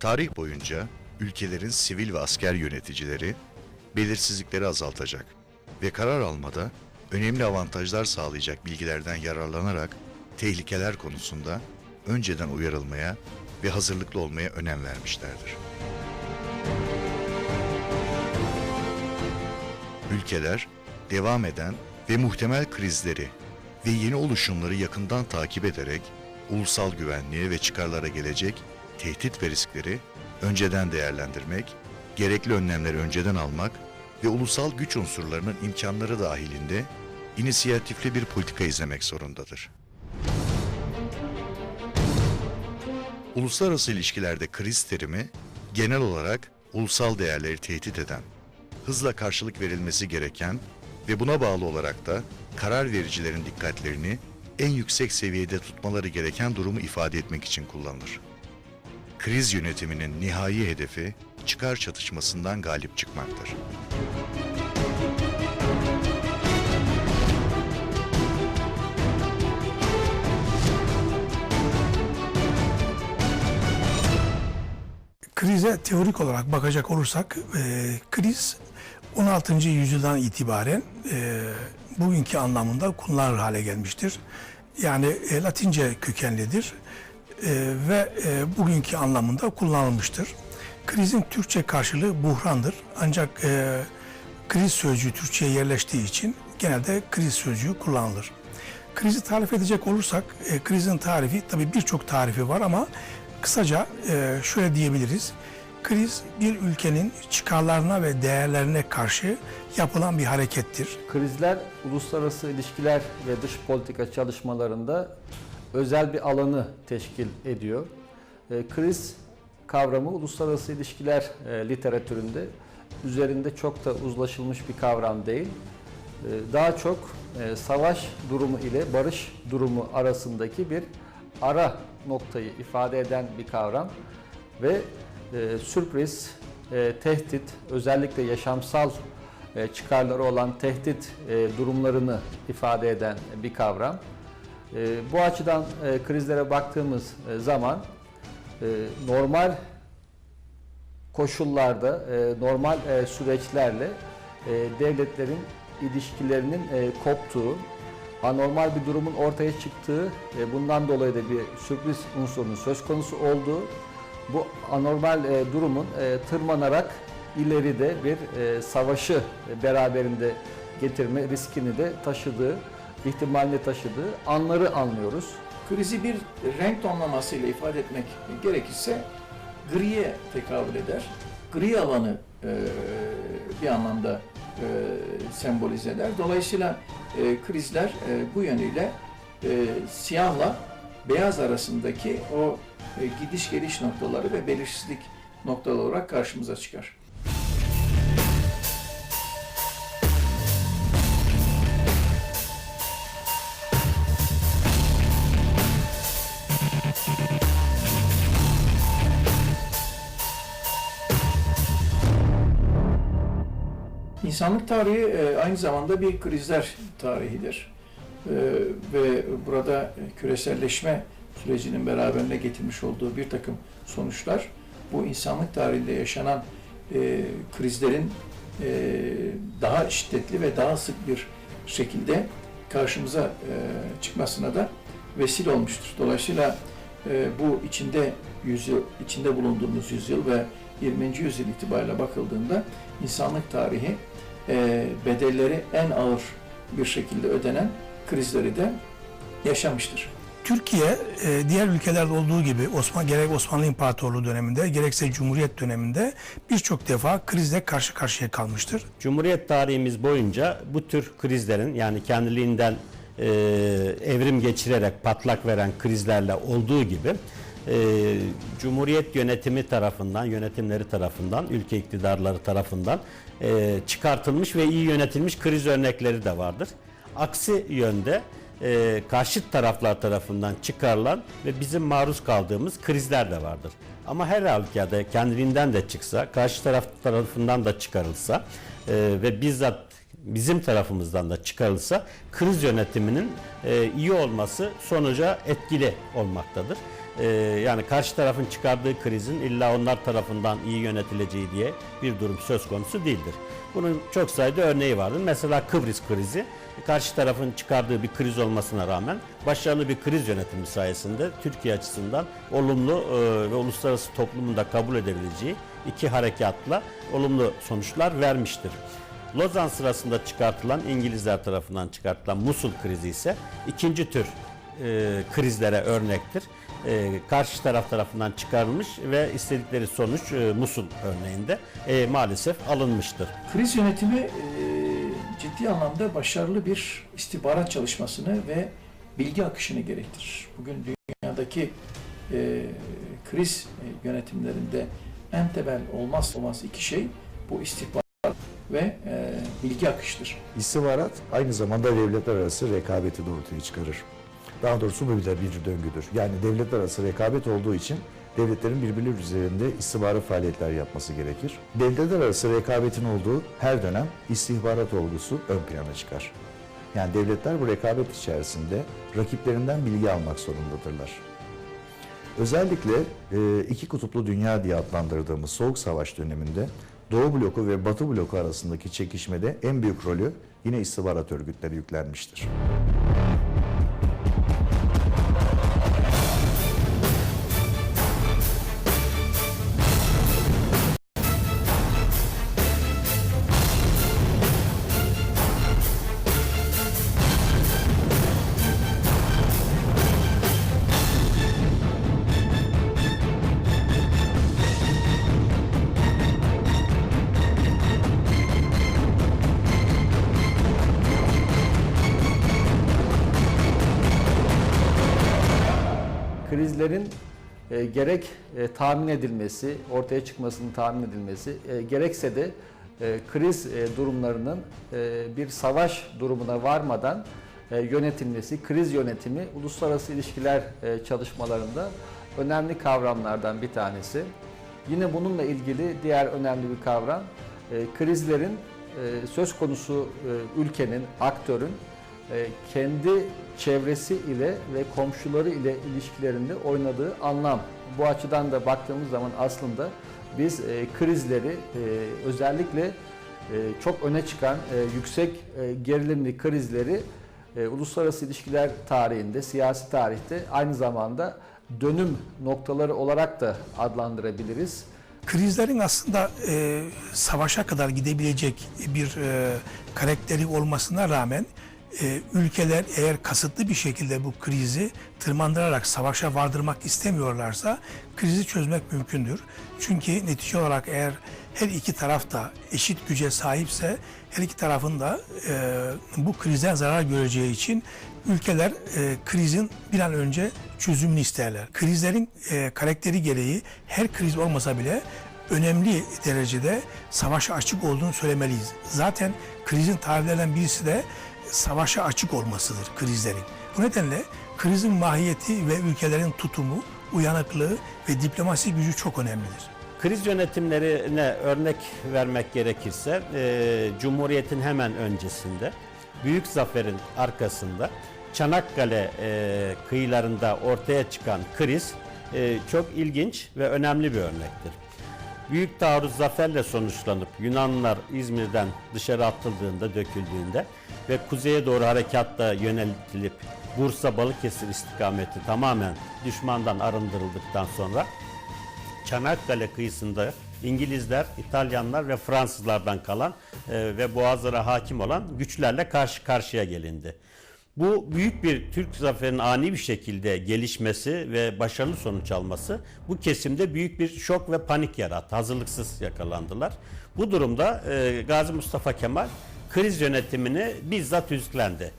Tarih boyunca ülkelerin sivil ve asker yöneticileri belirsizlikleri azaltacak ve karar almada önemli avantajlar sağlayacak bilgilerden yararlanarak tehlikeler konusunda önceden uyarılmaya ve hazırlıklı olmaya önem vermişlerdir. Ülkeler devam eden ve muhtemel krizleri ve yeni oluşumları yakından takip ederek ulusal güvenliğe ve çıkarlara gelecek tehdit ve riskleri önceden değerlendirmek, gerekli önlemleri önceden almak ve ulusal güç unsurlarının imkanları dahilinde inisiyatifli bir politika izlemek zorundadır. Uluslararası ilişkilerde kriz terimi genel olarak ulusal değerleri tehdit eden, hızla karşılık verilmesi gereken ve buna bağlı olarak da karar vericilerin dikkatlerini en yüksek seviyede tutmaları gereken durumu ifade etmek için kullanılır. Kriz yönetiminin nihai hedefi çıkar çatışmasından galip çıkmaktır. Krize teorik olarak bakacak olursak e, kriz 16. yüzyıldan itibaren e, bugünkü anlamında kullanılır hale gelmiştir. Yani e, Latince kökenlidir ve e, bugünkü anlamında kullanılmıştır. Krizin Türkçe karşılığı buhrandır. Ancak e, kriz sözcüğü Türkçe'ye yerleştiği için genelde kriz sözcüğü kullanılır. Krizi tarif edecek olursak, e, krizin tarifi tabii birçok tarifi var ama kısaca e, şöyle diyebiliriz. Kriz bir ülkenin çıkarlarına ve değerlerine karşı yapılan bir harekettir. Krizler uluslararası ilişkiler ve dış politika çalışmalarında özel bir alanı teşkil ediyor. E, Kriz kavramı uluslararası ilişkiler e, literatüründe üzerinde çok da uzlaşılmış bir kavram değil. E, Daha çok e, savaş durumu ile barış durumu arasındaki bir ara noktayı ifade eden bir kavram ve e, sürpriz, e, tehdit, özellikle yaşamsal e, çıkarları olan tehdit e, durumlarını ifade eden bir kavram. E, bu açıdan e, krizlere baktığımız e, zaman e, normal koşullarda, e, normal e, süreçlerle e, devletlerin ilişkilerinin e, koptuğu, anormal bir durumun ortaya çıktığı, e, bundan dolayı da bir sürpriz unsurunun söz konusu olduğu, bu anormal e, durumun e, tırmanarak ileride bir e, savaşı beraberinde getirme riskini de taşıdığı, ihtimalini taşıdığı anları anlıyoruz. Krizi bir renk tonlamasıyla ifade etmek gerekirse griye tekabül eder. Gri alanı e, bir anlamda e, sembolize eder. Dolayısıyla e, krizler e, bu yönüyle e, siyahla beyaz arasındaki o e, gidiş geliş noktaları ve belirsizlik noktaları olarak karşımıza çıkar. İnsanlık tarihi e, aynı zamanda bir krizler tarihidir. E, Ve burada küreselleşme sürecinin beraberine getirmiş olduğu bir takım sonuçlar bu insanlık tarihinde yaşanan e, krizlerin daha şiddetli ve daha sık bir şekilde karşımıza çıkmasına da vesile olmuştur. Dolayısıyla bu içinde yüzyıl içinde bulunduğumuz yüzyıl ve 20. yüzyıl itibariyle bakıldığında insanlık tarihi e, bedelleri en ağır bir şekilde ödenen krizleri de yaşamıştır. Türkiye e, diğer ülkelerde olduğu gibi Osman gerek Osmanlı İmparatorluğu döneminde gerekse Cumhuriyet döneminde birçok defa krizle karşı karşıya kalmıştır. Cumhuriyet tarihimiz boyunca bu tür krizlerin yani kendiliğinden e, evrim geçirerek patlak veren krizlerle olduğu gibi e, Cumhuriyet yönetimi tarafından, yönetimleri tarafından, ülke iktidarları tarafından e, çıkartılmış ve iyi yönetilmiş kriz örnekleri de vardır. Aksi yönde e, karşıt taraflar tarafından çıkarılan ve bizim maruz kaldığımız krizler de vardır. Ama her halükarda kendiliğinden de çıksa, karşı taraf tarafından da çıkarılsa e, ve bizzat bizim tarafımızdan da çıkarılsa kriz yönetiminin e, iyi olması sonuca etkili olmaktadır. E, yani karşı tarafın çıkardığı krizin illa onlar tarafından iyi yönetileceği diye bir durum söz konusu değildir. Bunun çok sayıda örneği vardır. Mesela Kıbrıs krizi karşı tarafın çıkardığı bir kriz olmasına rağmen başarılı bir kriz yönetimi sayesinde Türkiye açısından olumlu e, ve uluslararası toplumun da kabul edebileceği iki harekatla olumlu sonuçlar vermiştir. Lozan sırasında çıkartılan İngilizler tarafından çıkartılan Musul krizi ise ikinci tür e, krizlere örnektir. E, karşı taraf tarafından çıkarılmış ve istedikleri sonuç e, Musul örneğinde e, maalesef alınmıştır. Kriz yönetimi e, ciddi anlamda başarılı bir istihbarat çalışmasını ve bilgi akışını gerektirir. Bugün dünyadaki e, kriz e, yönetimlerinde en temel olmaz olmaz iki şey bu istihbarat ve e, bilgi akışıdır. İstihbarat aynı zamanda devletler arası rekabeti de ortaya çıkarır. Daha doğrusu bu bir bir döngüdür. Yani devletler arası rekabet olduğu için devletlerin birbirleri üzerinde istihbarat faaliyetler yapması gerekir. Devletler arası rekabetin olduğu her dönem istihbarat olgusu ön plana çıkar. Yani devletler bu rekabet içerisinde rakiplerinden bilgi almak zorundadırlar. Özellikle e, iki kutuplu dünya diye adlandırdığımız Soğuk Savaş döneminde Doğu bloku ve Batı bloku arasındaki çekişmede en büyük rolü yine istihbarat örgütleri yüklenmiştir. Krizlerin e, gerek e, tahmin edilmesi, ortaya çıkmasının tahmin edilmesi, e, gerekse de e, kriz e, durumlarının e, bir savaş durumuna varmadan e, yönetilmesi, kriz yönetimi uluslararası ilişkiler e, çalışmalarında önemli kavramlardan bir tanesi. Yine bununla ilgili diğer önemli bir kavram, e, krizlerin e, söz konusu e, ülkenin, aktörün kendi çevresi ile ve komşuları ile ilişkilerinde oynadığı anlam. Bu açıdan da baktığımız zaman aslında biz e, krizleri e, özellikle e, çok öne çıkan e, yüksek e, gerilimli krizleri e, uluslararası ilişkiler tarihinde, siyasi tarihte aynı zamanda dönüm noktaları olarak da adlandırabiliriz. Krizlerin aslında e, savaşa kadar gidebilecek bir e, karakteri olmasına rağmen e, ülkeler eğer kasıtlı bir şekilde bu krizi tırmandırarak savaşa vardırmak istemiyorlarsa krizi çözmek mümkündür. Çünkü netice olarak eğer her iki taraf da eşit güce sahipse her iki tarafın da e, bu krizden zarar göreceği için ülkeler e, krizin bir an önce çözümünü isterler. Krizlerin e, karakteri gereği her kriz olmasa bile önemli derecede savaşa açık olduğunu söylemeliyiz. Zaten krizin tariflerinden birisi de savaşa açık olmasıdır krizlerin. Bu nedenle krizin mahiyeti ve ülkelerin tutumu, uyanıklığı ve diplomasi gücü çok önemlidir. Kriz yönetimlerine örnek vermek gerekirse e, Cumhuriyet'in hemen öncesinde Büyük Zafer'in arkasında Çanakkale e, kıyılarında ortaya çıkan kriz e, çok ilginç ve önemli bir örnektir. Büyük taarruz zaferle sonuçlanıp Yunanlılar İzmir'den dışarı atıldığında, döküldüğünde ve kuzeye doğru harekatla yöneltilip Bursa Balıkesir istikameti tamamen düşmandan arındırıldıktan sonra Çanakkale kıyısında İngilizler, İtalyanlar ve Fransızlardan kalan e, ve boğazlara hakim olan güçlerle karşı karşıya gelindi. Bu büyük bir Türk zaferinin ani bir şekilde gelişmesi ve başarılı sonuç alması bu kesimde büyük bir şok ve panik yarattı. Hazırlıksız yakalandılar. Bu durumda e, Gazi Mustafa Kemal kriz yönetimini bizzat üstlendi.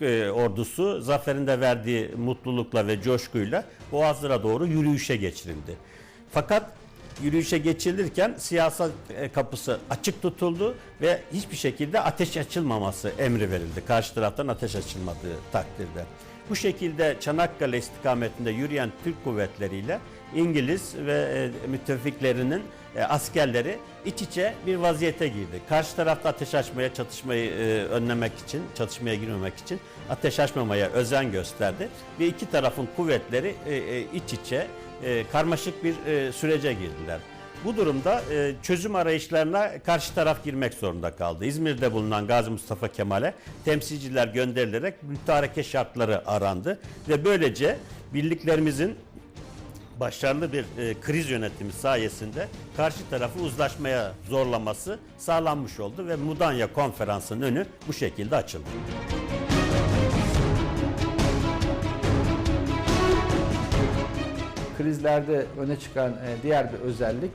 E, ordusu zaferinde verdiği mutlulukla ve coşkuyla Boğazlara doğru yürüyüşe geçirildi. Fakat yürüyüşe geçilirken siyasal e, kapısı açık tutuldu ve hiçbir şekilde ateş açılmaması emri verildi. Karşı taraftan ateş açılmadığı takdirde. Bu şekilde Çanakkale istikametinde yürüyen Türk kuvvetleriyle İngiliz ve e, müttefiklerinin e, askerleri iç içe bir vaziyete girdi. Karşı tarafta ateş açmaya, çatışmayı e, önlemek için, çatışmaya girmemek için ateş açmamaya özen gösterdi. Ve iki tarafın kuvvetleri iç içe karmaşık bir sürece girdiler. Bu durumda çözüm arayışlarına karşı taraf girmek zorunda kaldı. İzmir'de bulunan Gazi Mustafa Kemal'e temsilciler gönderilerek mütareke şartları arandı ve böylece birliklerimizin başarılı bir e, kriz yönetimi sayesinde karşı tarafı uzlaşmaya zorlaması sağlanmış oldu ve Mudanya konferansının önü bu şekilde açıldı. Krizlerde öne çıkan e, diğer bir özellik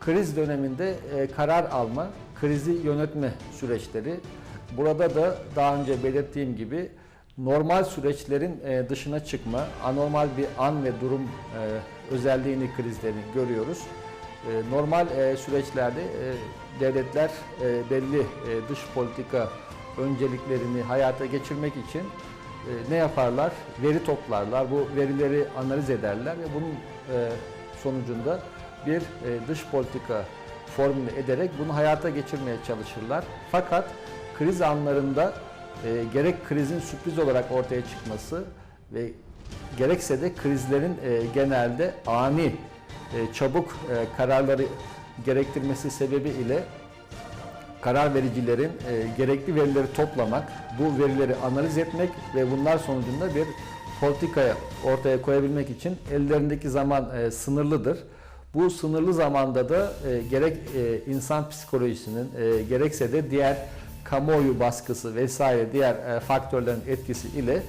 kriz döneminde e, karar alma, krizi yönetme süreçleri. Burada da daha önce belirttiğim gibi normal süreçlerin e, dışına çıkma, anormal bir an ve durum e, özelliğini krizlerin görüyoruz. E, Normal süreçlerde devletler belli dış politika önceliklerini hayata geçirmek için ne yaparlar? Veri toplarlar, bu verileri analiz ederler ve bunun sonucunda bir dış politika formüle ederek bunu hayata geçirmeye çalışırlar. Fakat kriz anlarında e, gerek krizin sürpriz olarak ortaya çıkması ve gerekse de krizlerin e, genelde ani, e, çabuk e, kararları gerektirmesi sebebiyle karar vericilerin e, gerekli verileri toplamak, bu verileri analiz etmek ve bunlar sonucunda bir politikaya ortaya koyabilmek için ellerindeki zaman e, sınırlıdır. Bu sınırlı zamanda da e, gerek e, insan psikolojisinin e, gerekse de diğer kamuoyu baskısı vesaire diğer e, faktörlerin etkisi ile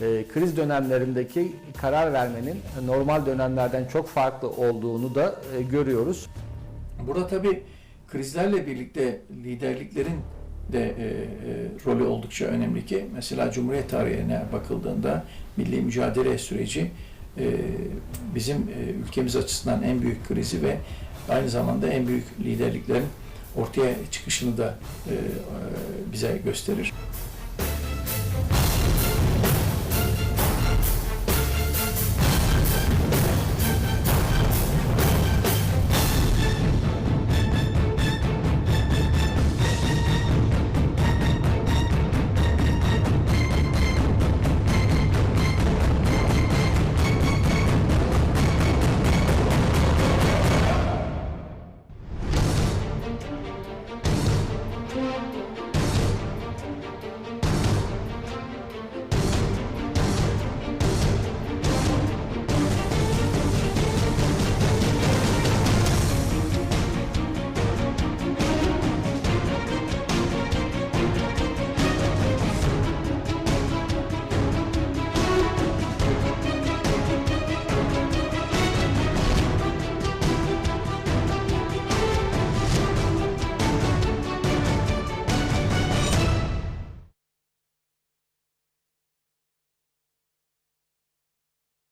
e, kriz dönemlerindeki karar vermenin normal dönemlerden çok farklı olduğunu da e, görüyoruz. Burada tabii krizlerle birlikte liderliklerin de e, e, rolü oldukça önemli ki mesela Cumhuriyet tarihine bakıldığında milli mücadele süreci e, bizim e, ülkemiz açısından en büyük krizi ve aynı zamanda en büyük liderliklerin ortaya çıkışını da e, bize gösterir.